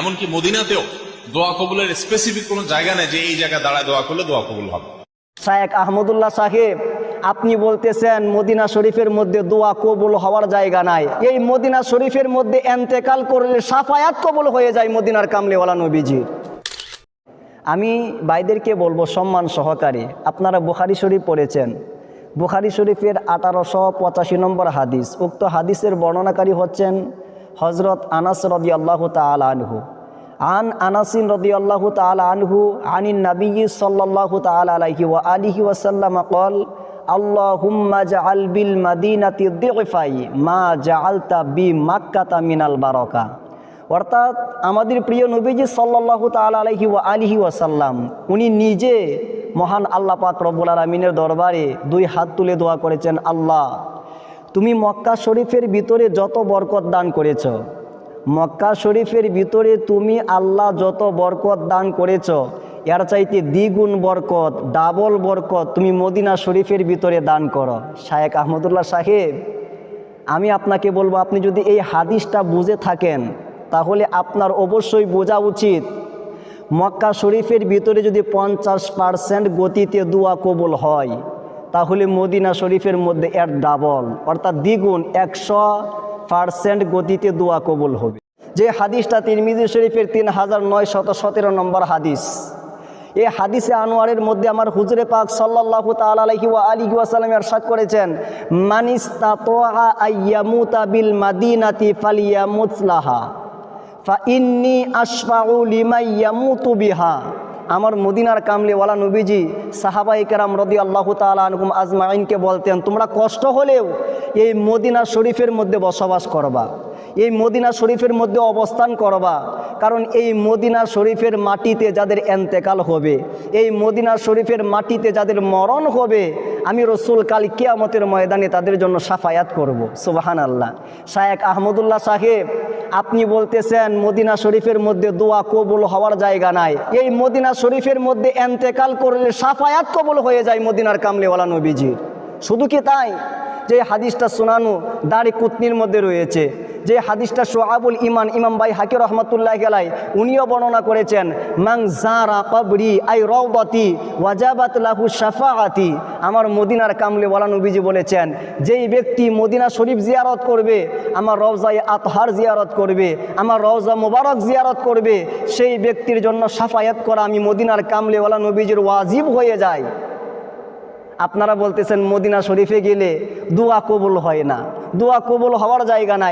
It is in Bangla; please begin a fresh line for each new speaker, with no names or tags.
এমনকি মদিনাতেও দোয়া কবুলের স্পেসিফিক কোনো জায়গা নেই যে এই জায়গায় দাঁড়ায় দোয়া করলে দোয়া কবুল হবে।
শায়েক আহমদুল্লাহ সাহেব, আপনি বলতেছেন মদিনা শরীফের মধ্যে দোয়া কবুল হওয়ার জায়গা নাই। এই মদিনা শরীফের মধ্যে এন্তেকাল করলে সাফায়াত কবুল হয়ে যায় মদিনার কামলেওয়ালা নবীজির আমি ভাইদেরকে বলব সম্মান সহকারে, আপনারা বুখারি শরীফ পড়েছেন। বুখারি শরীফের আঠারোশো পঁচাশি নম্বর হাদিস, উক্ত হাদিসের বর্ণনাকারী হচ্ছেন হজরত আনাস রদি আল্লাহ তাল আনহু। আন আনাসিন রদি আল্লাহ তাল আনহু, আনিন নবী সাল্লাহ তাল আলাইহি আলিহি ওয়াসাল্লাম কল বিল মাদিনাতি বি অর্থাৎ আমাদের প্রিয় নবীজি সাল্লাহ তাল আলহি ও আলিহি ওয়াসাল্লাম উনি নিজে মহান আল্লাহ পাক রব্বুল আলমিনের দরবারে দুই হাত তুলে দোয়া করেছেন, আল্লাহ তুমি মক্কা শরীফের ভিতরে যত বরকত দান করেছ, মক্কা শরীফের ভিতরে তুমি আল্লাহ যত বরকত দান করেছ, এর চাইতে দ্বিগুণ বরকত, ডাবল বরকত তুমি মদিনা শরীফের ভিতরে দান করো। শায়েক আহমদুল্লাহ সাহেব, আমি আপনাকে বলব, আপনি যদি এই হাদিসটা বুঝে থাকেন, তাহলে আপনার অবশ্যই বোঝা উচিত। মক্কা শরীফের ভিতরে যদি পঞ্চাশ পার্সেন্ট গতিতে দোয়া কবুল হয় তাহলে মদিনা শরীফের মধ্যে এর ডাবল, অর্থাৎ দ্বিগুণ একশো পারসেন্ট গতিতে দোয়া কবুল হবে। যে হাদিসটা তিরমিজি শরীফের তিন হাজার নয় শত সতেরো নম্বর হাদিস। এই হাদিসে আনোয়ারের মধ্যে আমার হুজুরে পাক সাল্লাহ তালাহি ওয়া আলিহি ওয়াসাল্লাম এরশাদ করেছেন মানিস বিল মাদিনাতি ফালিয়ামুতলাহা ফা ইন্নি আশফাউ লিমাই ইয়ামুতু বিহা। আমার মদিনার কামলেওয়ালা নবীজি সাহাবাই কেরাম রদি আল্লাহ তালুম আজমাইনকে বলতেন, তোমরা কষ্ট হলেও এই মদিনা শরীফের মধ্যে বসবাস করবা। এই মদিনা শরীফের মধ্যে অবস্থান করবা। কারণ এই মদিনা শরীফের মাটিতে যাদের এন্তেকাল হবে, এই মদিনা শরীফের মাটিতে যাদের মরণ হবে, আমি রসুল কাল কিয়ামতের ময়দানে তাদের জন্য সাফায়াত করব। সুবাহান আল্লাহ শায়েক আহমদুল্লাহ সাহেব আপনি বলতেছেন মদিনা শরীফের মধ্যে দোয়া কবুল হওয়ার জায়গা নাই। এই মদিনা শরীফের মধ্যে এন্তেকাল করলে সাফায়াত কবুল হয়ে যায় মদিনার কামলেওয়ালা নবীজির। শুধু কি তাই? যে হাদিসটা শোনানো দাড়ি কুতনির মধ্যে রয়েছে, যে হাদিসটা সোহাবুল ইমান ইমাম ভাই হাকি রহমতুল্লাহ গেলাই উনিও বর্ণনা করেছেন মাং জারা কবরি আই রওবতি ওয়াজাবাত লাহু শাফাআতি। আমার মদিনার কামলে ওয়ালা নবীজি বলেছেন, যেই ব্যক্তি মদিনা শরীফ জিয়ারত করবে, আমার রওজায় আতহার জিয়ারত করবে, আমার রওজা মোবারক জিয়ারত করবে, সেই ব্যক্তির জন্য সাফায়াত করা আমি মদিনার কামলে ওয়ালা নবীজির ওয়াজিব হয়ে যায়। আপনারা বলতেছেন মদিনা শরীফে গেলে দোয়া কবুল হয় না। দোয়া কবুল হওয়ার জায়গা নাই।